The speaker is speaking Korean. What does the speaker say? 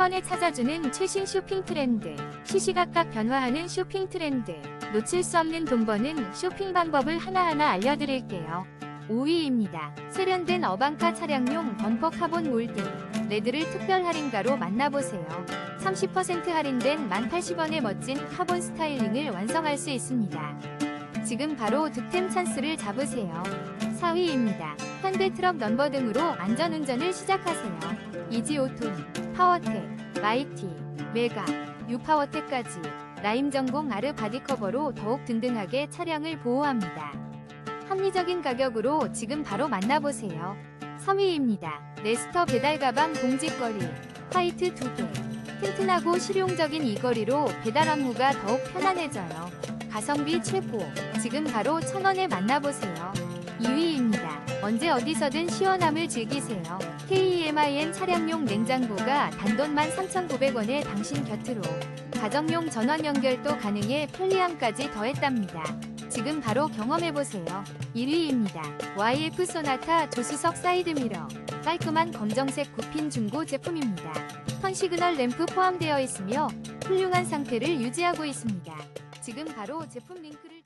번에 찾아주는 최신 쇼핑 트렌드, 시시각각 변화하는 쇼핑 트렌드, 놓칠 수 없는 돈 버는 쇼핑 방법을 하나하나 알려드릴게요. 5위입니다. 세련된 어반카 차량용 범퍼 카본 몰딩, 레드를 특별 할인가로 만나보세요. 30% 할인된 1,080원의 멋진 카본 스타일링을 완성할 수 있습니다. 지금 바로 득템 찬스를 잡으세요. 4위입니다. 현대 트럭 넘버 등으로 안전운전을 시작하세요. 이지오톤, 파워텍, 마이티, 메가, 유파워텍까지 라임 전공 아르 바디커버로 더욱 든든하게 차량을 보호합니다. 합리적인 가격으로 지금 바로 만나보세요. 3위입니다. 네스터 배달 가방 공직거리 화이트 2개 튼튼하고 실용적인 이 거리로 배달 업무가 더욱 편안해져요. 가성비 최고 지금 바로 천원에 만나보세요. 2위입니다. 언제 어디서든 시원함을 즐기세요. KEMIN 차량용 냉장고가 단돈 13,900원에 당신 곁으로 가정용 전원 연결도 가능해 편리함까지 더했답니다. 지금 바로 경험해보세요. 1위입니다. YF 소나타 조수석 사이드미러. 깔끔한 검정색 굽힌 중고 제품입니다. 턴 시그널 램프 포함되어 있으며 훌륭한 상태를 유지하고 있습니다. 지금 바로 제품 링크를 두-